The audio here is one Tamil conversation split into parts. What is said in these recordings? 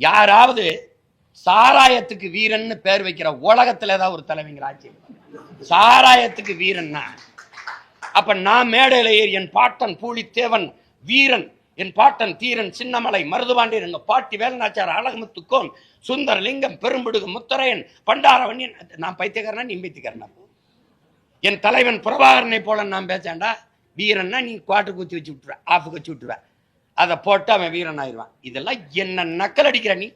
யாராவது சாராயத்துக்கு வீரன்னு பேர் வைக்கிற உலகத்துல ஏதாவது ஒரு தலைவங்க ஆட்சி சாராயத்துக்கு வீரன்னா அப்ப நான் மேடையில ஏறி என் பாட்டன் பூலித்தேவன் வீரன் என் பாட்டன் தீரன் சின்னமலை மருதுபாண்டியன் எங்க பாட்டி வேலநாச்சார் அழகுமுத்துக்கோன் சுந்தரலிங்கம் பெரும்பிடுகு முத்தரையன் பண்டாரவன்யன் நான் பைத்தியக்காரனா நீ பைத்தியக்காரனா? என் தலைவன் பிரபாகரனை போல நான் பேசாண்டா வீரன்னா நீ குவாட்டு குச்சி வச்சு விட்டுருவேன் ஆஃபுக்கு வச்சு விட்டுருவேன் அதை போட்டு அவன் வீரன் ஆயிடுவான் இதெல்லாம் என்ன நக்கல் அடிக்கிற நீ?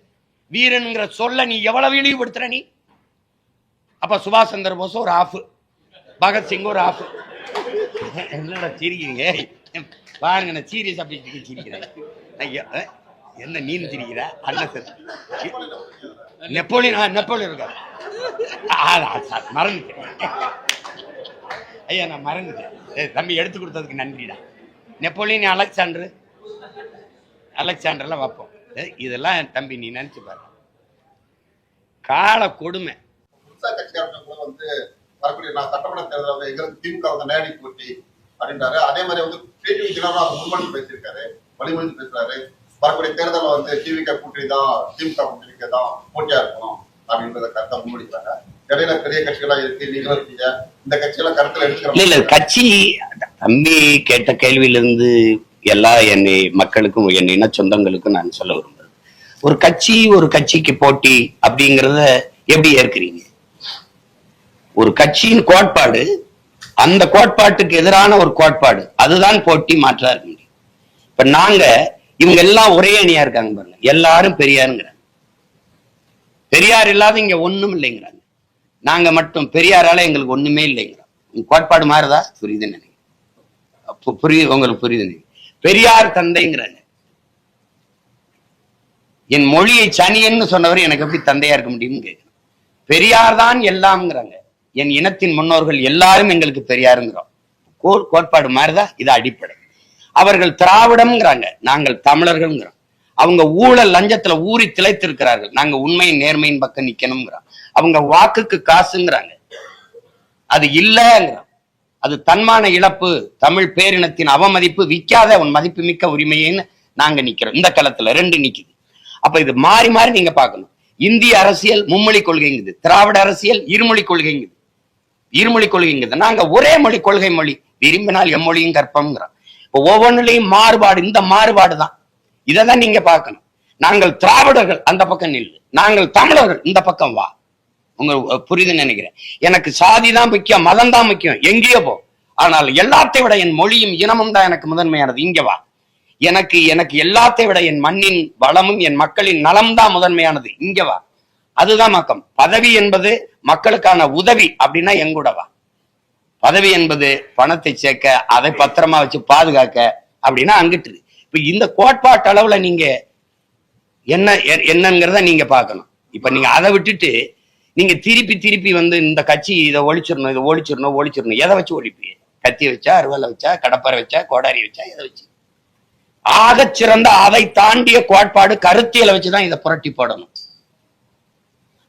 வீரனுங்கிற சொல்ல நீ எவ்வளவு இழிவுபடுத்துற நீ? அப்ப சுபாஷ் சந்திர போஸ் ஒரு ஆஃபு பகத்சிங் ஒரு ஆஃப் என்னடா சிரிக்கிறீங்க? பாருங்க நான் சீரியஸ் அப்படி சிரிக்கிறேன். ஐயா என்ன நீனு சிரிக்கிற? அண்ணன் சார். நெப்போலியன் நெப்போலியன் இருக்கார். ஆ, ஆ, சார், மறந்துட்டேன். ஐயா நான் மறந்துட்டேன். தம்பி எடுத்து கொடுத்ததுக்கு நன்றிடா. நெப்போலியன் அலெக்சாண்டர் அலெக்சாண்டர்லாம் வைப்போம். இதெல்லாம் தம்பி நீ நினைச்சு பாரு. கால கொடுமை. அப்படின்றாரு. அதே மாதிரி வந்து டிடிவி பேசியிருக்காரு. வழிமொழிந்து பேசுறாரு. வரக்கூடிய தேர்தலில் வந்து டிவிக கூட்டணி தான் திமுக கூட்டணிக்கு தான் போட்டியா இருக்கணும் அப்படின்றத கருத்தை முன்மொழிக்கிறாங்க. இடையில பெரிய கட்சிகளா இருக்கு நீங்களும் இருக்கீங்க. இந்த கட்சியெல்லாம் கருத்துல இல்ல இல்ல எடுக்கிற கட்சி தம்பி கேட்ட கேள்வியிலிருந்து எல்லா என்னை மக்களுக்கும் என் இன சொந்தங்களுக்கும் நான் சொல்ல விரும்புறேன் ஒரு கட்சி ஒரு கட்சிக்கு போட்டி அப்படிங்கறத எப்படி ஏற்கிறீங்க? ஒரு கட்சியின் கோட்பாடு அந்த கோட்பாட்டுக்கு எதிரான ஒரு கோட்பாடு அதுதான் போட்டி மாற்றா இருக்க முடியும் இப்ப நாங்க இவங்க எல்லாம் ஒரே அணியா இருக்காங்க பாருங்க. எல்லாரும் பெரியாருங்கிறாங்க. பெரியார் இல்லாத இங்க ஒண்ணும் இல்லைங்கிறாங்க. நாங்க மட்டும் பெரியாரால எங்களுக்கு ஒண்ணுமே இல்லைங்கிறோம். உங்க கோட்பாடு மாறுதா? புரியுதுன்னு நினைக்கிறேன். அப்போ புரியுது உங்களுக்கு புரியுது பெரியார் தந்தைங்கிறாங்க. என் மொழியை சனியன்னு சொன்னவர் எனக்கு எப்படி தந்தையா இருக்க முடியும்னு கேட்கிறேன் பெரியார் தான் எல்லாம்ங்கிறாங்க. என் இனத்தின் முன்னோர்கள் எல்லாரும் எங்களுக்கு பெரியாருங்கிறோம். கோ- கோட்பாடு மாதிரிதான் இது அடிப்படை. அவர்கள் திராவிடம்ங்கிறாங்க. நாங்கள் தமிழர்கள்ங்கிறோம். அவங்க ஊழல் லஞ்சத்துல ஊறி திளைத்திருக்கிறார்கள். நாங்க உண்மையின் நேர்மையின் பக்கம் நிக்கணுங்கிறோம் அவங்க வாக்குக்கு காசுங்கிறாங்க. அது இல்லைங்கிறோம். அது தன்மான இழப்பு தமிழ் பேரினத்தின் அவமதிப்பு விக்காத உன் மதிப்பு மிக்க உரிமையின்னு நாங்க நிக்கிறோம். இந்த களத்துல ரெண்டு நிக்குது. அப்ப இது மாறி மாறி நீங்க பார்க்கணும். இந்திய அரசியல் மும்மொழி கொள்கைங்குது. திராவிட அரசியல் இருமொழி கொள்கைங்குது. இருமொழி கொள்கைங்குது. நாங்க ஒரே மொழி கொள்கை மொழி. விரும்பினால் எம்மொழியும் கற்பம்ங்கிறோம். இப்போ ஒவ்வொன்றுலையும் மாறுபாடு இந்த மாறுபாடு தான். இதை தான் நீங்க பார்க்கணும். நாங்கள் திராவிடர்கள் அந்த பக்கம் நில்லு. நாங்கள் தமிழர்கள் இந்த பக்கம் வா. உங்க புரியுதுன்னு நினைக்கிறேன். எனக்கு சாதி தான் முக்கியம் மதம் தான் முக்கியம் எங்கேயோ போ. ஆனால் எல்லாத்தை விட என் மொழியும் இனமும் தான் எனக்கு முதன்மையானது. இங்க வா. எனக்கு எனக்கு எல்லாத்தை விட என் மண்ணின் வளமும் என் மக்களின் நலம் தான் முதன்மையானது. இங்க வா. அதுதான் மக்கம். பதவி என்பது மக்களுக்கான உதவி அப்படின்னா எங்கூட வா. பதவி என்பது பணத்தை சேர்க்க அதை பத்திரமா வச்சு பாதுகாக்க அப்படின்னா அங்கிட்டு இப்ப இந்த கோட்பாட்டு அளவுல நீங்க என்ன எ- என்னங்கிறத நீங்க பார்க்கணும். இப்ப நீங்க அதை விட்டுட்டு நீங்க திருப்பி திருப்பி வந்து இந்த கட்சி இதை ஒழிச்சிடணும் இதை ஒழிச்சிடணும் ஒழிச்சிடணும். எதை வச்சு ஒழிப்பீங்க? கத்தி வச்சா அருவாலை வச்சா கடப்பாரை வச்சா கோடாரி வச்சா எதை வச்சு? ஆக சிறந்த அதை தாண்டிய கோட்பாடு கருத்தியலை வச்சுதான் இதை புரட்டி போடணும்.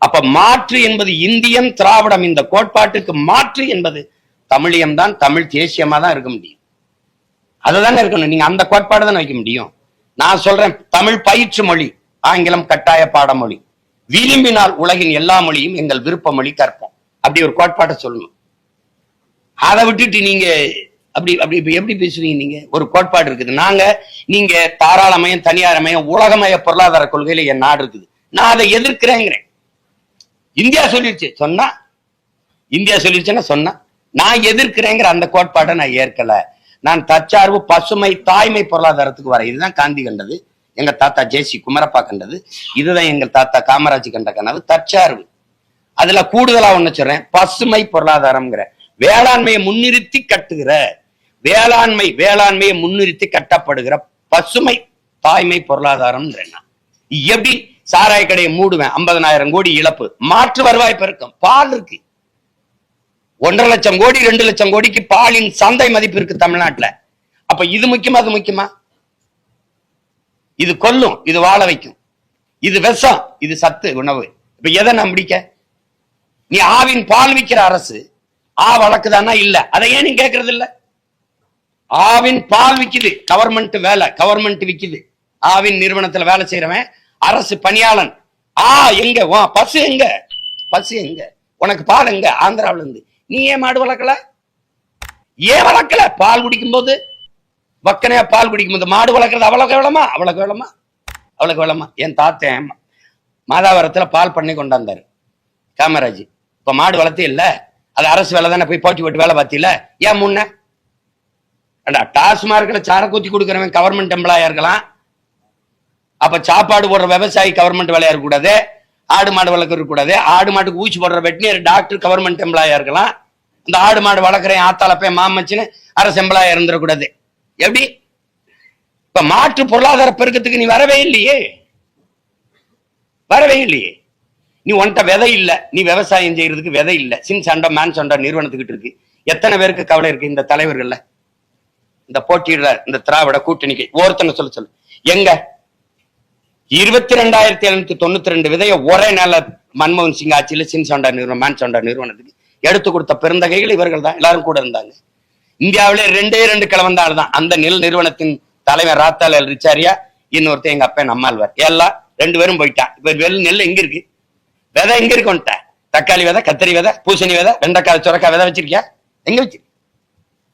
அப்ப மாற்று என்பது இந்தியம் திராவிடம். இந்த கோட்பாட்டுக்கு மாற்று என்பது தமிழியம் தான் தமிழ் தேசியமா தான் இருக்க முடியும். அதுதானே இருக்கணும். நீங்க அந்த கோட்பாடு தானே வைக்க முடியும். நான் சொல்றேன் தமிழ் பயிற்று மொழி ஆங்கிலம் கட்டாய பாடமொழி. விரும்பினால் உலகின் எல்லா மொழியும் எங்கள் விருப்ப மொழி கற்போம் அப்படி ஒரு கோட்பாட்டை சொல்லணும். அதை விட்டுட்டு நீங்க அப்படி அப்படி இப்ப எப்படி பேசுவீங்க நீங்க? ஒரு கோட்பாடு இருக்குது. நாங்க நீங்க தாராளமயம் தனியாரமயம் உலகமய பொருளாதார கொள்கையில என் நாடு இருக்குது. நான் அதை எதிர்க்கிறேங்கிறேன். இந்தியா சொல்லிடுச்சு சொன்னா? இந்தியா சொல்லிடுச்சுன்னா சொன்னா? நான் எதிர்க்கிறேங்கிற அந்த கோட்பாட்டை நான் ஏற்கல. நான் தற்சார்பு பசுமை தாய்மை பொருளாதாரத்துக்கு வர இதுதான் காந்தி கண்டது. எங்க தாத்தா ஜேசி குமரப்பா கண்டது. இதுதான் எங்க தாத்தா காமராஜ் கண்ட கனவு. தற்சார்பு. அதுல கூடுதலா ஒண்ணு சொல்றேன். பசுமை பொருளாதாரம்ங்கிற. வேளாண்மையை முன்னிறுத்தி கட்டுகிற. வேளாண்மை வேளாண்மையை முன்னிறுத்தி கட்டப்படுகிற பசுமை தாய்மை பொருளாதாரம் எப்படி? சாராய கடையை மூடுவேன். ஐம்பதனாயிரம் கோடி இழப்பு. மாற்று வருவாய் பெருக்கம். பால் இருக்கு. ஒன்றரை லட்சம் கோடி ரெண்டு லட்சம் கோடிக்கு பாலின் சந்தை மதிப்பு இருக்கு தமிழ்நாட்டுல. அப்ப இது முக்கியமா அது முக்கியமா? இது கொல்லும் இது வாழ வைக்கும். இது விஷம் இது சத்து உணவு. இப்ப எதை நான் பிடிக்க நீ ஆவின் பால் விற்கிற அரசு ஆ வழக்குதானா இல்ல? அதை ஏன் நீ கேட்கறது இல்ல? ஆவின் பால் விக்குது கவர்மெண்ட் வேலை கவர்மெண்ட் விக்குது. ஆவின் நிறுவனத்துல வேலை செய்யறவன் அரசு பணியாளன். ஆ எங்க? வா பசு எங்க? பசு எங்க? உனக்கு பால் எங்க? ஆந்திராவில இருந்து நீ ஏன் மாடு வளர்க்கல? ஏன் வளர்க்கல? பால் குடிக்கும் போது வக்கனையா பால் குடிக்கும் இந்த மாடு வளர்க்குறது அவ்வளோ கேவலமா அவ்வளோ கேவலமா அவ்வளோ கேவலமா என் தாத்தன் மாதாவரத்தில் பால் பண்ணி கொண்டாந்தார் காமராஜ். இப்போ மாடு வளர்த்தி இல்லை. அது அரசு வேலை தானே போய் போட்டி போட்டு வேலை பார்த்தில ஏன் முன்ன? ஏண்டா டாஸ்மார்க்கில் சாரை ஊத்தி கொடுக்குறவன் கவர்மெண்ட் எம்ப்ளாயாக இருக்கலாம். அப்போ சாப்பாடு போடுற விவசாயி கவர்மெண்ட் வேலையாக இருக்கக்கூடாது. ஆடு மாடு வளர்க்க இருக்கக்கூடாது. ஆடு மாட்டுக்கு ஊச்சி போடுற வெட்டினரி டாக்டர் கவர்மெண்ட் எம்ப்ளாயாக இருக்கலாம். இந்த ஆடு மாடு வளர்க்குறேன் ஆத்தாளப்பேன் மாமச்சின்னு அரசு எம்ப்ளாயாக இருந்துடக்கூடாது. எப்படி? இப்ப மாற்று பொருளாதார பெருக்கத்துக்கு நீ வரவே இல்லையே. வரவே இல்லையே. நீ உன்கிட்ட விதை இல்ல. நீ விவசாயம் செய்யறதுக்கு விதை இல்ல. சின் சண்டை மேன் சண்டை நிறுவனத்துக்கிட்டு இருக்கு. எத்தனை பேருக்கு கவலை இருக்கு இந்த தலைவர்கள்ல? இந்த போட்டியிடுற இந்த திராவிட கூட்டணிக்கு. ஒருத்தனை சொல்ல சொல்லு. எங்க? இருபத்தி ரெண்டாயிரத்தி எழுநூத்தி தொண்ணூத்தி ரெண்டு விதைய ஒரே நாள மன்மோகன் சிங் ஆட்சியில சின் சண்டா நிறுவனம் மேன் சண்டா நிறுவனத்துக்கு எடுத்து கொடுத்த பெருந்தகைகள் இவர்கள் தான் எல்லாரும் கூட இருந்தாங்க. இந்தியாவிலே ரெண்டே ரெண்டு கிழவந்த தான். அந்த நெல் நிறுவனத்தின் தலைவர் ராத்தால் ரிச்சாரியா இன்னொருத்தன் எங்க அப்பா நம்மாழ்வார். எல்லாம் ரெண்டு பேரும் போயிட்டான். இப்ப வெள்ள நெல் எங்க இருக்கு? விதை எங்க இருக்கு உன்கிட்ட? தக்காளி விதை கத்திரி விதை பூசணி விதை வெண்டைக்காய் சுரக்காய் விதை வச்சிருக்கியா? எங்க வச்சிருக்க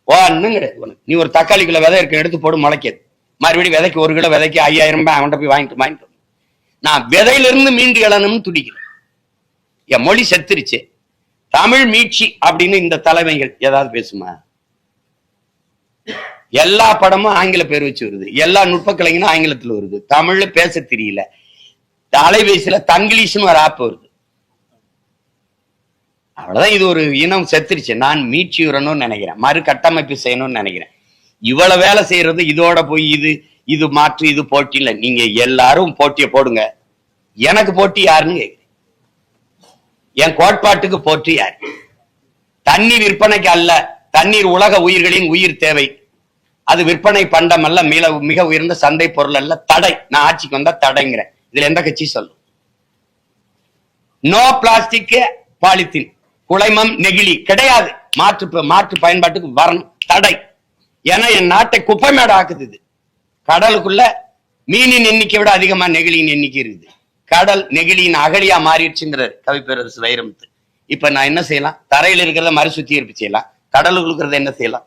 ஒன்னும் கிடையாது உனக்கு நீ ஒரு தக்காளி கிலோ விதை இருக்கு எடுத்து போடு முளைக்காது. மறுபடியும் விதைக்கு ஒரு கிலோ விதைக்கு ஐயாயிரம் ரூபாய் அவன்கிட்ட போய் வாங்கிட்டு வாங்கிட்டு நான் விதையிலிருந்து மீண்டு எழணும்னு துடிக்கிறேன். என் மொழி செத்துருச்சு. தமிழ் மீட்சி அப்படின்னு இந்த தலைமைகள் ஏதாவது பேசுமா? எல்லா படமும் ஆங்கில பேர் வச்சு வருது. எல்லா நுட்ப கலைஞனும் ஆங்கிலத்துல வருது. தமிழ்ல பேச தெரியல. அலைபேசியில தங்கிலீஷ்னு ஒரு ஆப் வருது. அவ்வளவுதான் இது ஒரு இனம் செத்துருச்சு. நான் மீட்சி வரணும்னு நினைக்கிறேன். மறு கட்டமைப்பு செய்யணும்னு நினைக்கிறேன். இவ்வளவு வேலை செய்யறது இதோட போய் இது இது மாற்று இது போட்டி இல்ல. நீங்க எல்லாரும் போட்டிய போடுங்க. எனக்கு போட்டி யாருன்னு கேக்குறேன். என் கோட்பாட்டுக்கு போட்டி யார்? தண்ணி விற்பனைக்கு அல்ல. தண்ணீர் உலக உயிர்களின் உயிர் தேவை. அது விற்பனை பண்டம் அல்ல மிக மிக உயர்ந்த சந்தை பொருள் அல்ல தடை. நான் ஆட்சிக்கு வந்தா தடைங்கிறேன். இதுல எந்த கட்சி சொல்லும்? நோ பிளாஸ்டிக் பாலித்தீன் குலைமம் நெகிழி கிடையாது. மாற்று மாற்று பயன்பாட்டுக்கு வரணும். தடை. ஏன்னா என் நாட்டை குப்பை மேடம் ஆக்குது இது. கடலுக்குள்ள மீனின் எண்ணிக்கை விட அதிகமா நெகிழியின் எண்ணிக்கை இருக்குது. கடல் நெகிழியின் அகழியா மாறிடுச்சுங்கிறார் கவிப்பேரரசு வைரமுத்து. இப்ப நான் என்ன செய்யலாம்? தரையில இருக்கிறத மறுசுத்திகரிப்பு செய்யலாம். கடலுக்கு என்ன செய்யலாம்?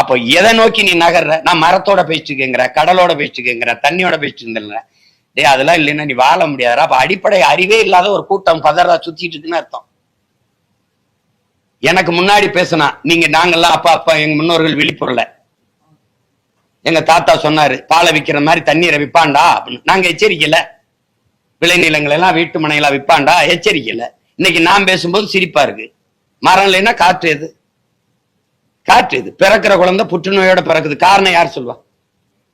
அப்போ எதை நோக்கி நீ நகர்ற? நான் மரத்தோட பேசிட்டுக்கேங்கிற கடலோட பேசிட்டுக்கேங்கிற தண்ணியோட பேசிட்டு டே அதெல்லாம் இல்லைன்னா நீ வாழ முடியாதா அப்ப அடிப்படை அறிவே இல்லாத ஒரு கூட்டம் பதறா சுத்திட்டு இருக்குன்னு அர்த்தம். எனக்கு முன்னாடி பேசினா நீங்க நாங்கெல்லாம் அப்பா அப்பா எங்க முன்னோர்கள் விழிப்புறல. எங்க தாத்தா சொன்னாரு பாலை விற்கிற மாதிரி தண்ணீரை விற்பாண்டா அப்படின்னு. நாங்க எச்சரிக்கல விளைநிலங்கள் எல்லாம் வீட்டு மனையெல்லாம் விற்பாண்டா எச்சரிக்கல இன்னைக்கு நான் பேசும்போது சிரிப்பா இருக்கு. மரம் இல்லைன்னா காற்று எது? காற்று இது பிறக்கிற குழந்தை புற்றுநோயோட பிறக்குது. காரணம் யார் சொல்வா?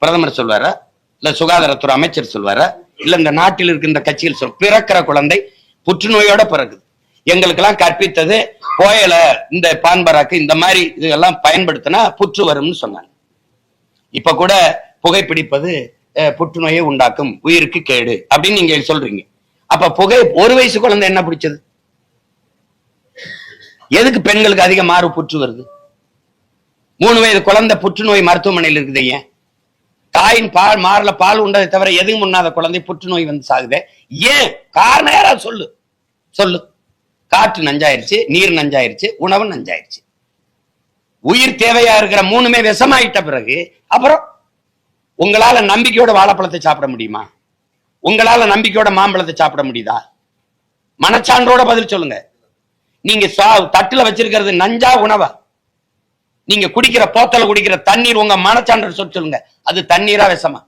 பிரதமர் சொல்வாரா? இல்ல சுகாதாரத்துறை அமைச்சர் சொல்வாரா? இல்ல இந்த நாட்டில் இருக்கின்ற கட்சிகள் சொல் பிறக்கிற குழந்தை புற்றுநோயோட பிறக்குது. எங்களுக்கெல்லாம் கற்பித்தது கோயில இந்த பான்பராக்கு இந்த மாதிரி இதெல்லாம் பயன்படுத்தினா புற்று வரும்னு சொன்னாங்க. இப்ப கூட புகைப்பிடிப்பது புற்றுநோயை உண்டாக்கும். உயிருக்கு கேடு அப்படின்னு நீங்க சொல்றீங்க. அப்ப புகை ஒரு வயசு குழந்தை என்ன பிடிச்சது? எதுக்கு பெண்களுக்கு அதிக மாறு புற்று வருது? மூணு வயது குழந்தை புற்றுநோய் மருத்துவமனையில் இருக்குது ஏன் தாயின் பால் மாறல பால் உண்டதை தவிர எதுவும் உண்ணாத குழந்தை புற்றுநோய் வந்து சாகுது. ஏன்? காரணம் யாரா சொல்லு. சொல்லு. காற்று நஞ்சாயிருச்சு நீர் நஞ்சாயிருச்சு உணவு நஞ்சாயிருச்சு. உயிர் தேவையா இருக்கிற மூணுமே விஷமாயிட்ட பிறகு அப்புறம் உங்களால நம்பிக்கையோட வாழைப்பழத்தை சாப்பிட முடியுமா? உங்களால நம்பிக்கையோட மாம்பழத்தை சாப்பிட முடியுதா? மனச்சான்றோட பதில் சொல்லுங்க. நீங்க சா- தட்டுல வச்சிருக்கிறது நஞ்சா உணவா? நீங்க குடிக்கிற போத்தல குடிக்கிற தண்ணீர் உங்க மனச்சான்று சொல்லி சொல்லுங்க. அது தண்ணீரா விஷமா?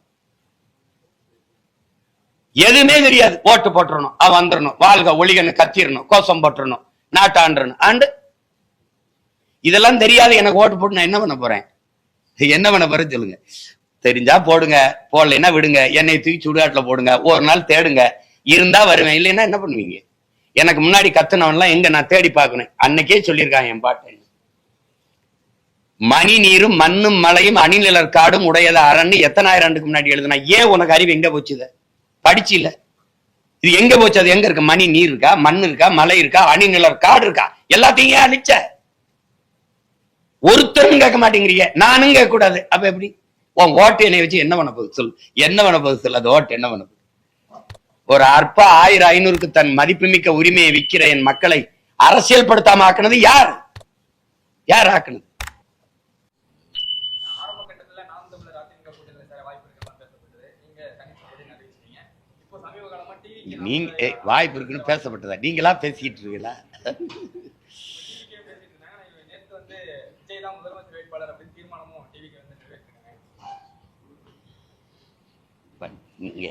எதுவுமே தெரியாது. ஓட்டு போட்டுறணும் அவன் வந்துடணும் வாழ்க ஒளிகன்னு கத்திரணும் கோஷம் போட்டுறணும் நாட்டாண்டணும் ஆண்டு இதெல்லாம் தெரியாது எனக்கு ஓட்டு போட்டு நான் என்ன பண்ண போறேன்? என்ன பண்ண போறேன் சொல்லுங்க. தெரிஞ்சா போடுங்க போடலைன்னா விடுங்க. என்னை தூக்கி சுடுகாட்டுல போடுங்க ஒரு நாள் தேடுங்க. இருந்தா வருவேன் இல்லைன்னா என்ன பண்ணுவீங்க? எனக்கு முன்னாடி கத்துனவன்லாம் எங்க நான் தேடி பார்க்கணும். அன்னைக்கே சொல்லியிருக்காங்க என் பாட்டு. மணி நீரும் மண்ணும் மலையும் அணிநிலர் காடும் உடையத? அரண்னு எத்தனாயிரம் ஆண்டுக்கு முன்னாடி எழுதுனா ஏன் உனக்கு அறிவு எங்க போச்சு படிச்சு இல்ல இது எங்க போச்சு? அது எங்க இருக்கு? மணி நீர் இருக்கா? மண் இருக்கா? மலை இருக்கா? அணிநிலர் காடு இருக்கா? எல்லாத்தையும் ஏன் அழிச்ச? ஒருத்தரும் கேட்க மாட்டேங்கிறீங்க. நானும் கேட்க கூடாது அப்ப எப்படி? உன் ஓட்டு என்னை வச்சு என்ன பண்ண போகுது? சொல்லு. என்ன பண்ண போகுது? சொல்லு. அது ஓட்டு என்ன பண்ண போகுது? ஒரு அற்ப ஆயிரம் ஐநூறுக்கு தன் மதிப்புமிக்க உரிமையை விற்கிற என் மக்களை அரசியல் படுத்தாம ஆக்குனது யார்? யார் ஆக்குனது? நீங்க வாய்ப்பு இருக்குன்னு பேசப்பட்டதா? நீங்களா பேசிக்கிட்டு இருக்கீங்களா? நீங்க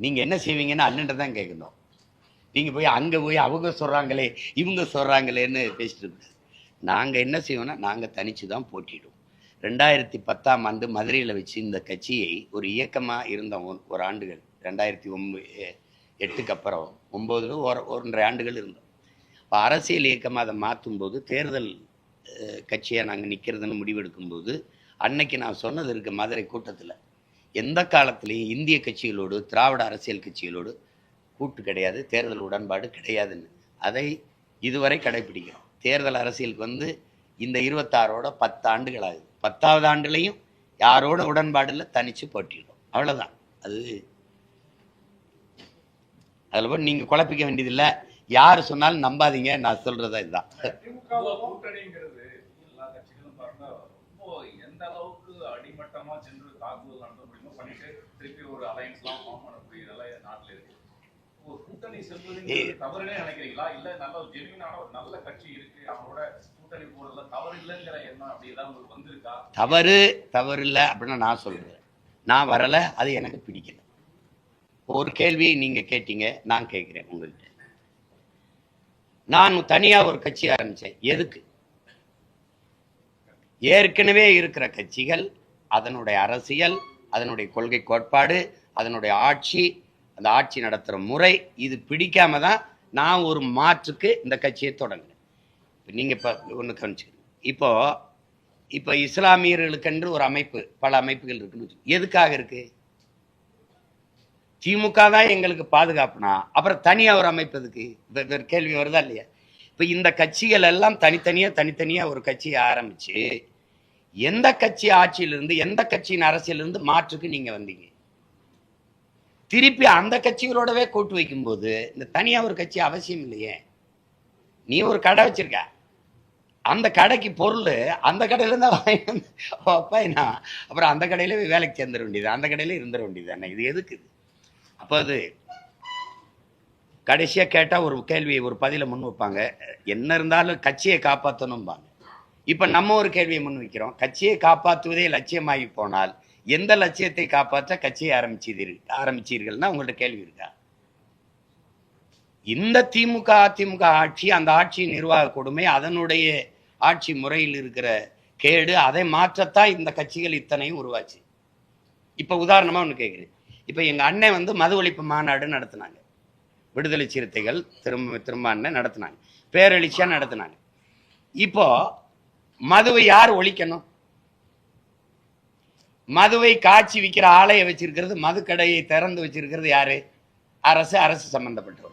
நீங்கள் என்ன செய்வீங்கன்னு அண்ணன் தான் கேட்கணும். நீங்கள் போய் அங்கே போய் அவங்க சொல்கிறாங்களே இவங்க சொல்கிறாங்களேன்னு பேசிட்டு நாங்கள் என்ன செய்வோம்னா நாங்கள் தனித்து தான் போட்டிடுவோம் ரெண்டாயிரத்தி பத்தாம் ஆண்டு மதுரையில் வச்சு இந்த கட்சியை ஒரு இயக்கமாக இருந்தோம் ஒரு- ஆண்டுகள் ரெண்டாயிரத்தி ஒன்பது எட்டுக்கு அப்புறம் ஒன்பதுல ஒரு ஒன்றரை ஆண்டுகள் இருந்தோம். இப்போ அரசியல் இயக்கமாக அதை மாற்றும் போது தேர்தல் கட்சியாக நாங்கள் நிற்கிறதுன்னு முடிவெடுக்கும்போது அன்னைக்கு நான் சொன்னது இருக்குது மதுரை கூட்டத்தில். எந்த காலத்திலையும் இந்திய கட்சிகளோடு திராவிட அரசியல் கட்சிகளோடு கூட்டு கிடையாது தேர்தல் உடன்பாடு கிடையாதுன்னு. அதை இதுவரை கடைபிடிக்கிறோம் தேர்தல் அரசியலுக்கு வந்து இந்த இருபத்தாறோட பத்து ஆண்டுகள் ஆகுது பத்தாவது ஆண்டுலையும் யாரோட உடன்பாடில் தனித்து தனிச்சு போட்டிடுறோம் அவ்வளோதான் அது அதில் போய் நீங்கள் குழப்பிக்க வேண்டியதில்லை. யார் சொன்னாலும் நம்பாதீங்க. நான் சொல்றதா இதுதான். எந்த அளவுக்கு சென்று தாக்குதல் பண்ணிட்டு திருப்பி ஒரு அலையன்ஸ்லாம் ஃபார்ம் பண்ணக்கூடிய இதெல்லாம் நாட்டுல இருக்கு. ஒரு கூட்டணி செல்வதுங்கிறது தவறுனே நினைக்கிறீங்களா? இல்ல நல்ல ஒரு ஜெனுவினான ஒரு நல்ல கட்சி இருக்கு அவங்களோட கூட்டணி போறதுல தவறு இல்லைங்கிற எண்ணம் அப்படி ஏதாவது உங்களுக்கு வந்திருக்கா? தவறு தவறு இல்லை அப்படின்னு நான் சொல்றேன். நான் வரலை அது எனக்கு பிடிக்கல. ஒரு கேள்வி நீங்க கேட்டீங்க நான் கேட்கிறேன் உங்கள்கிட்ட நான் தனியா ஒரு கட்சி ஆரம்பிச்சேன். எதுக்கு? ஏற்கனவே இருக்கிற கட்சிகள் அதனுடைய அரசியல் அதனுடைய கொள்கை கோட்பாடு அதனுடைய ஆட்சி அந்த ஆட்சி நடத்துகிற முறை இது பிடிக்காம தான் நான் ஒரு மாற்றுக்கு இந்த கட்சியை தொடங்கினேன் இப்போ நீங்கள் இப்போ ஒன்று கவனிச்சுக்கணும் இப்போ இப்போ இஸ்லாமியர்களுக்கென்று ஒரு அமைப்பு பல அமைப்புகள் இருக்குன்னு எதுக்காக இருக்கு? திமுக தான் எங்களுக்கு பாதுகாப்புனா அப்புறம் தனியாக ஒரு அமைப்பு எதுக்கு? கேள்வி வருதா இல்லையா? இப்போ இந்த கட்சிகள் எல்லாம் தனித்தனியாக தனித்தனியாக ஒரு கட்சியை ஆரம்பித்து எந்த கட்சி ஆட்சியிலிருந்து எந்த கட்சியின் அரசியலிருந்து மாற்றுக்கு நீங்க வந்தீங்க? திருப்பி அந்த கட்சிகளோடவே கூட்டு வைக்கும்போது இந்த தனியா ஒரு கட்சி அவசியம் இல்லையே? நீ ஒரு கடை வச்சிருக்க. அந்த கடைக்கு பொருள் அந்த கடையில வாங்கினா வாங்கி அப்புறம் அந்த கடையில வேலைக்கு சேர்ந்துட வேண்டியது அந்த கடையில இருந்துட வேண்டியது என்ன இது எதுக்கு இது? அப்போ அது கடைசியா கேட்டா ஒரு கேள்வி ஒரு பதில முன் வைப்பாங்க. என்ன இருந்தாலும் கட்சியை காப்பாற்றணும்பாங்க இப்ப நம்ம ஒரு கேள்வியை முன் வைக்கிறோம். கட்சியை காப்பாற்றுவதே லட்சியமாகி போனால் எந்த லட்சியத்தை காப்பாற்ற கட்சியை ஆரம்பிச்சீர்கள் ஆரம்பிச்சீர்கள்னா உங்கள்ட்ட கேள்வி இருக்கா? இந்த திமுக அதிமுக ஆட்சி அந்த ஆட்சியின் நிர்வாக கொடுமை அதனுடைய ஆட்சி முறையில் இருக்கிற கேடு அதை மாற்றத்தான் இந்த கட்சிகள் இத்தனையும் உருவாச்சு. இப்ப உதாரணமா ஒன்று கேட்குறேன் இப்ப எங்க அண்ணன் வந்து மது ஒழிப்பு மாநாடு நடத்தினாங்க. விடுதலை சிறுத்தைகள் திரும்ப திரும்ப அண்ணன் நடத்தினாங்க. பேரெளிச்சியா நடத்தினாங்க. இப்போ மதுவை யார் ஒழிக்கணும்? மதுவை காய்ச்சி விற்கிற ஆலையை வச்சிருக்கிறது மதுக்கடையை திறந்து வச்சிருக்கிறது யாரு? அரசு அரசு சம்பந்தப்பட்டவர்.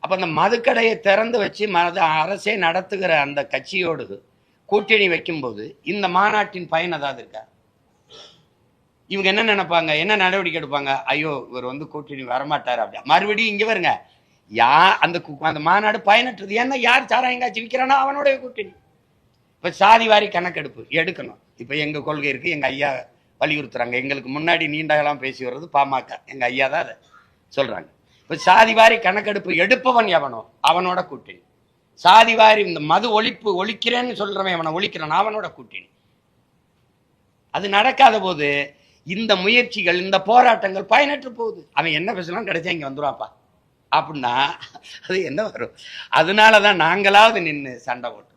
அப்ப அந்த மதுக்கடையை திறந்து வச்சு மது அரசே நடத்துகிற அந்த கட்சியோடு கூட்டணி வைக்கும்போது இந்த மாநாட்டின் பயன் ஏதாவது இருக்கா? இவங்க என்ன நினைப்பாங்க? என்ன நடவடிக்கை எடுப்பாங்க? ஐயோ இவர் வந்து கூட்டணி வரமாட்டார் அப்படி மறுபடியும் இங்கே வருங்க. யா அந்த கு- அந்த மாநாடு பயனற்றது. ஏன்னா யார் சாராயம் விற்கிறானோ அவனுடைய கூட்டணி. இப்போ சாதி வாரி கணக்கெடுப்பு எடுக்கணும். இப்போ எங்கள் கொள்கை இருக்குது எங்க ஐயா வலியுறுத்துறாங்க. எங்களுக்கு முன்னாடி நீண்ட காலம் பேசி வர்றது பாமக. எங்க ஐயா தான் அதை சொல்றாங்க. இப்போ சாதி வாரி கணக்கெடுப்பு எடுப்பவன் எவனோ அவனோட கூட்டணி. சாதி வாரி இந்த மது ஒழிப்பு ஒழிக்கிறேன்னு சொல்றவன் அவனை ஒழிக்கிறான் அவனோட கூட்டணி. அது நடக்காத போது இந்த முயற்சிகள் இந்த போராட்டங்கள் பயனற்று போகுது. அவன் என்ன பேசலாம்? கிடைச்சா இங்கே வந்துருவாப்பா அப்படின்னா அது என்ன வரும்? அதனாலதான் நாங்களாவது நின்று சண்டை போட்டோம்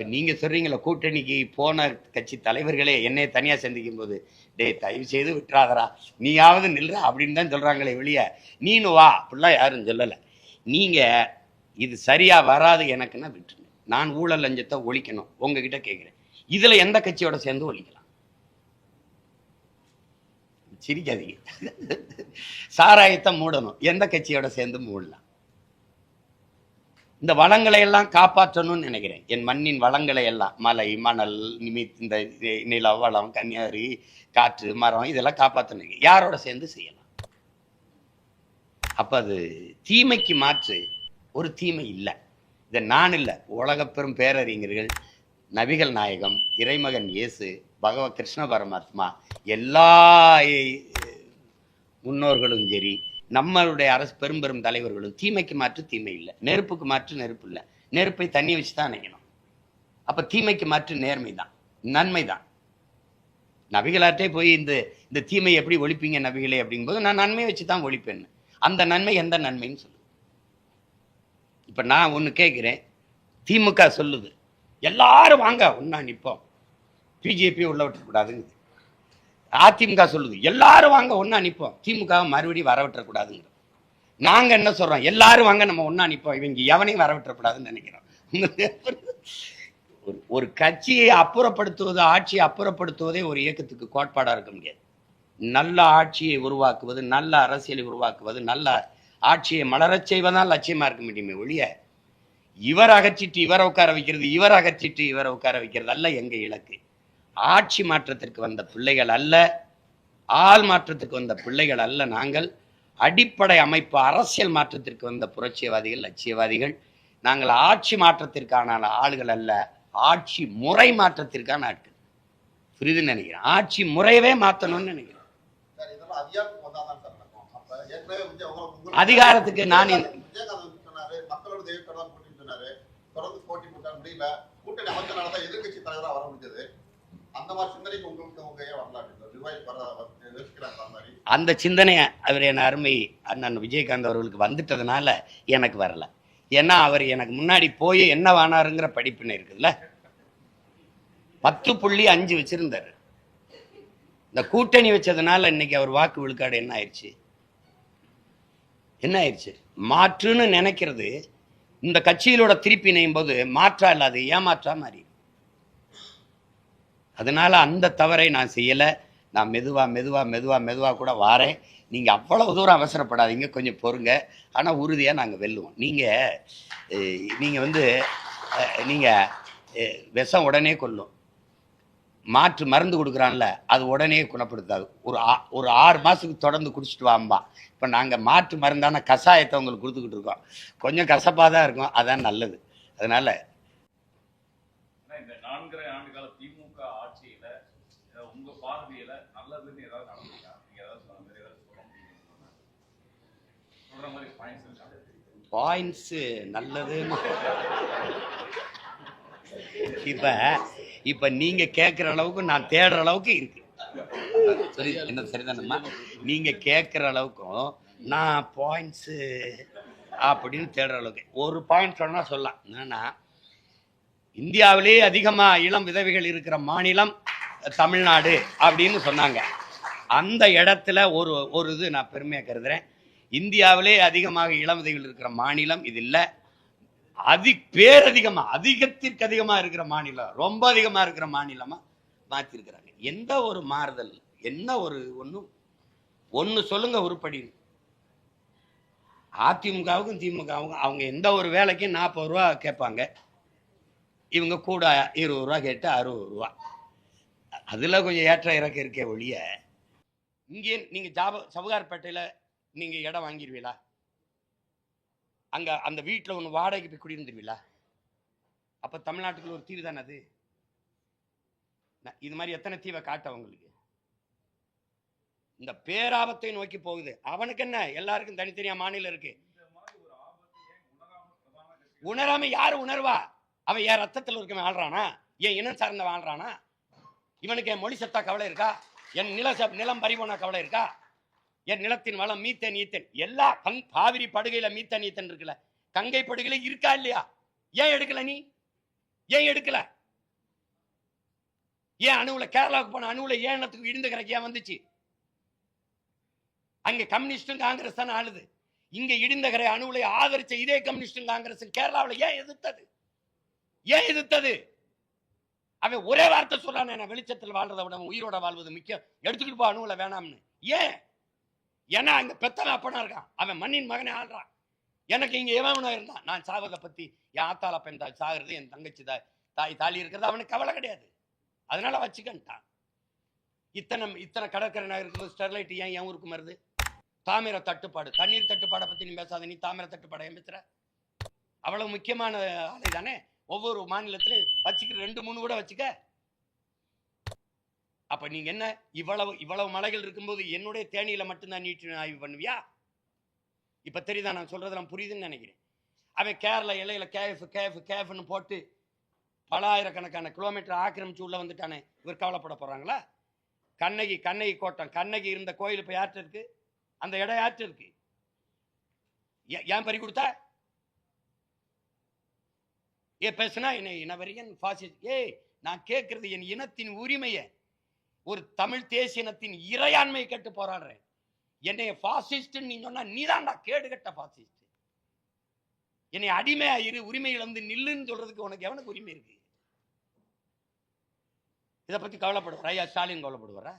இப்போ நீங்கள் சொல்கிறீங்களா கூட்டணிக்கு போன கட்சி தலைவர்களே என்னை தனியாக சந்திக்கும் போது டேய் தயவு செய்து விட்டுறாதரா நீயாவது நில்ற அப்படின்னு தான் சொல்கிறாங்களே வெளியே நீனு வா அப்படிலாம் யாரும் சொல்லலை. நீங்க இது சரியா வராது எனக்குன்னா விட்டுருங்க. நான் ஊழல் லஞ்சத்தை ஒழிக்கணும். உங்ககிட்ட கேட்குறேன் இதில் எந்த கட்சியோட சேர்ந்து ஒழிக்கலாம்? சிரிக்காதீங்க. சாராயத்தை மூடணும். எந்த கட்சியோட சேர்ந்து மூடலாம். இந்த வளங்களை எல்லாம் காப்பாற்றணும்னு நினைக்கிறேன். என் மண்ணின் வளங்களை எல்லாம் மலை மணல் நிமி இந்த நில வளம் கன்னியாரி காற்று மரம் இதெல்லாம் காப்பாற்றணும் யாரோட சேர்ந்து செய்யலாம்? அப்போ அது தீமைக்கு மாற்று ஒரு தீமை இல்லை. இதை நான் இல்லை. உலகப் பெரும் பேரறிஞர்கள் நபிகள் நாயகம் இறைமகன் இயேசு பகவ கிருஷ்ண பரமாத்மா எல்லா முன்னோர்களும் சரி நம்மளுடைய அரசு பெரும் பெரும் தலைவர்களும் தீமைக்கு மாற்று தீமை இல்லை. நெருப்புக்கு மாற்று நெருப்பு இல்லை. நெருப்பை தண்ணி வச்சு தான் அணைக்கணும். அப்போ தீமைக்கு மாற்று நேர்மை தான் நன்மை தான். நபிகளாட்டே போய் இந்த இந்த தீமை எப்படி ஒழிப்பீங்க நபிகளே அப்படிங்கும்போது நான் நன்மையை வச்சு தான் ஒழிப்பேன்னு. அந்த நன்மை எந்த நன்மைன்னு சொல்லுது இப்போ நான் ஒன்று கேட்குறேன் திமுக சொல்லுது எல்லாரும் வாங்க ஒன்றா நிற்போம் பிஜேபி உள்ள விட்டுறக்கூடாதுங்குது. அதிமுக சொல்லுது எல்லாரும் வாங்க ஒன்றா நிற்போம் திமுக மறுபடியும் வர நாங்கள் நாங்க என்ன சொல்றோம்? எல்லாரும் வாங்க நம்ம ஒன்றா நிற்போம் இவங்க எவனையும் வரவிட்டக்கூடாதுன்னு நினைக்கிறோம். ஒரு ஒரு கட்சியை அப்புறப்படுத்துவது ஆட்சியை அப்புறப்படுத்துவதே ஒரு இயக்கத்துக்கு கோட்பாடா இருக்க முடியாது. நல்ல ஆட்சியை உருவாக்குவது நல்ல அரசியலை உருவாக்குவது நல்ல ஆட்சியை மலரச் செய்வதால் லட்சியமா இருக்க முடியுமே ஒழிய இவர் அகற்றிட்டு இவரை உட்கார வைக்கிறது இவர் அகற்றிட்டு இவரை உட்கார வைக்கிறது அல்ல எங்க இலக்கு. ஆட்சி மாற்றத்திற்கு வந்த பிள்ளைகள் அல்ல ஆள் மாற்றத்துக்கு வந்த பிள்ளைகள் அல்ல நாங்கள். அடிப்படை அமைப்பு அரசியல் மாற்றத்திற்கு வந்த புரட்சியவாதிகள் லட்சியவாதிகள். நாங்கள் ஆட்சி மாற்றத்திற்கான ஆளுகள் அல்ல ஆட்சி முறை மாற்றத்திற்கான ஆட்கள். புரிதுன்னு நினைக்கிறேன். ஆட்சி முறையவே மாற்றணும்னு நினைக்கிறேன். அதிகாரத்துக்கு நான் தொடர்ந்து போட்டி முடியல. கூட்டணி அமைச்சனால தான் எதிர்கட்சி தலைவராக வர முடிஞ்சது. அந்த மாதிரி சிந்தனை அவர் என் அருமை அண்ணன் விஜயகாந்த் அவர்களுக்கு வந்துட்டதுனால எனக்கு வரல. ஏன்னா அவர் எனக்கு முன்னாடி போய் என்ன வானாருங்கிற படிப்பினை இருக்குல்ல பத்து புள்ளி அஞ்சு வச்சிருந்தாரு. இந்த கூட்டணி வச்சதுனால இன்னைக்கு அவர் வாக்கு விழுக்காடு என்ன ஆயிடுச்சு என்ன ஆயிடுச்சு மாற்றுன்னு நினைக்கிறது இந்த கட்சியிலோட திருப்பி இணையும் போது மாற்றா இல்லாது ஏமாற்றா மாறி. அதனால அந்த தவறை நான் செய்யலை. நான் மெதுவாக மெதுவாக மெதுவாக மெதுவாக கூட வாரேன். நீங்கள் அவ்வளோ தூரம் அவசரப்படாதீங்க. கொஞ்சம் பொறுங்க. ஆனால் உறுதியாக நாங்கள் வெல்லுவோம். நீங்கள் நீங்கள் வந்து நீங்கள் விஷம் உடனே கொல்லும். மாற்று மருந்து கொடுக்குறான்ல அது உடனே குணப்படுத்தாது. ஒரு ஆ- ஒரு ஆறு மாதத்துக்கு தொடர்ந்து குடிச்சிட்டு வாம்பா இப்போ நாங்கள் மாற்று மருந்தான கஷாயத்தை உங்களுக்கு கொடுத்துக்கிட்டு இருக்கோம். கொஞ்சம் கசப்பாக தான் இருக்கும். அதான் நல்லது. அதனால் ஆனா இந்த நான்கரை ஆண்டு கால திமுக ஆட்சியில அஹ், உங்க பார்வையில நல்லதுன்னு ஏதாவது நடந்திருக்கா? ஏதாவது சொன்ன ஏதாவது சொல்ல மாதிரி பாயிண்ட்ஸ் இருக்கா பாயிண்ட்ஸு நல்லதுன்னு இப்ப இப்ப நீங்க கேட்குற அளவுக்கு நான் தேடுற அளவுக்கு இருக்கு. சரி என்ன சரிதானம்மா? நீங்க கேட்குற அளவுக்கும் நான் பாயிண்ட்ஸு அப்படின்னு தேடுற அளவுக்கு. ஒரு பாயிண்ட் சொன்னா சொல்லலாம். என்னன்னா இந்தியாவிலே அதிகமாக இளம் விதவைகள் இருக்கிற மாநிலம் தமிழ்நாடு அப்படின்னு சொன்னாங்க. அந்த இடத்துல ஒரு ஒரு இது நான் பெருமையாக கருதுறேன். இந்தியாவிலே அதிகமாக இளமதிகள் இருக்கிற மாநிலம் இது இல்லை. அதி பேரதிகமாக அதிகத்திற்கு அதிகமாக இருக்கிற மாநிலம் ரொம்ப அதிகமாக இருக்கிற மாநிலமாக மாற்றிருக்கிறாங்க எந்த ஒரு மாறுதல் என்ன ஒரு ஒன்றும் ஒன்று சொல்லுங்க உருப்படி அதிமுகவுக்கும் திமுகவுக்கும் அவங்க எந்த ஒரு வேலைக்கும் நாற்பது ரூபா கேட்பாங்க. இவங்க கூட இருபது ரூபா கேட்டு அறுபது ரூபா. அதில் கொஞ்சம் ஏற்ற இறக்க இருக்கே ஒழிய இங்கே நீங்க ஜாப சவுகார்பேட்டையில நீங்க இடம் வாங்கிடுவீங்களா அங்க அந்த வீட்டில் ஒன்று வாடகைக்கு போய் குடியிருந்துருவீங்களா அப்ப தமிழ்நாட்டுக்குள்ள ஒரு தீவு தானே அது? நான் இது மாதிரி எத்தனை தீவை காட்ட உங்களுக்கு இந்த பேராபத்தை நோக்கி போகுது. அவனுக்கு என்ன? எல்லாருக்கும் தனித்தனியா மாநிலம் இருக்கு. உணராம யாரு உணர்வா? அவன் என் ரத்தத்தில் இருக்கவன் வாழ்றானா என் இனம் சார்ந்த வாழ்றானா இவனுக்கு என் மொழி சத்தா கவலை இருக்கா? என் நில ச- நிலம் பறிபோனா கவலை இருக்கா? என் நிலத்தின் வளம் மீத்தேன் ஈத்தேன். எல்லா கங் காவிரி படுகையில மீத்தேன் ஈத்தன் இருக்குல்ல. கங்கை படுகையில இருக்கா இல்லையா? ஏன் எடுக்கல நீ? ஏன் எடுக்கல? ஏன் அணுவுல கேரளாவுக்கு போன அணுவுல ஏன் இடிந்து கிடக்கு ஏன் வந்துச்சு? அங்க கம்யூனிஸ்டும் காங்கிரஸ் தானே ஆளுது. இங்க இடிந்தகரை அணுவுலை ஆதரிச்ச இதே கம்யூனிஸ்டும் காங்கிரஸ் கேரளாவில் ஏன் எதிர்த்தது? ஏன் எதிர்த்தது? அவன் ஒரே வார்த்தை சொல்றான் நான் வெளிச்சத்தில் வாழ்றதை விட உயிரோட வாழ்வது முக்கியம். எடுத்துக்கிட்டு போ அணுவுல வேணாம்னு. ஏன்? ஏன்னா அங்க பெத்தவன் அப்பனா இருக்கான். அவன் மண்ணின் மகனே ஆள்றான். எனக்கு இங்க எவனா இருந்தான் நான் சாவதை பத்தி என் ஆத்தால பெண் தாய் சாகிறது என் தங்கச்சி தாய் தாய் தாலி இருக்கிறது அவனுக்கு கவலை கிடையாது. அதனால வச்சுக்கன்ட்டான் இத்தனை இத்தனை கடற்கரை நகர் ஸ்டெர்லைட் ஏன் என் ஊருக்கு வருது? தாமிர தட்டுப்பாடு. தண்ணீர் தட்டுப்பாடை பத்தி நீ பேசாத. நீ தாமிர தட்டுப்பாடை ஏன் பேசுற? அவ்வளவு முக்கியமான ஆலை தானே? ஒவ்வொரு மாநிலத்திலும் வச்சுக்க ரெண்டு மூணு கூட வச்சுக்க. அப்ப நீங்க என்ன இவ்வளவு இவ்வளவு மலைகள் இருக்கும்போது என்னுடைய தேனியில மட்டும்தான் நீட்டு ஆய்வு பண்ணுவியா? இப்ப தெரியுதா நான் சொல்றதெல்லாம் புரியுதுன்னு நினைக்கிறேன். அவன் கேரளா எல்லையில கேஃப் கேஃப் கேஃப்னு போட்டு பல ஆயிரக்கணக்கான கிலோமீட்டர் ஆக்கிரமிச்சு உள்ள வந்துட்டானே. இவர் கவலைப்பட போறாங்களா? கண்ணகி கண்ணகி கோட்டம். கண்ணகி இருந்த கோயில் இப்ப யார்கிட்ட இருக்கு? அந்த இடம் யார்கிட்ட இருக்கு? ஏன் பறி கொடுத்தா? ஏ பேசுனா என்னை இனவரியன் பாசிஸ்ட் ஏய் நான் கேட்கறது என் இனத்தின் உரிமையை ஒரு தமிழ் தேசிய இனத்தின் இறையாண்மையை கேட்டு போராடுறேன். என்னை பாசிஸ்ட் நீ சொன்னா நீதான்டா கேடு கட்ட பாசிஸ்ட். என்னை அடிமையா இரு உரிமை இழந்து நில்லுன்னு சொல்றதுக்கு உனக்கு எவனுக்கு உரிமை இருக்கு? இதை பத்தி கவலைப்படுவார் ஐயா ஸ்டாலின் கவலைப்படுவாரா?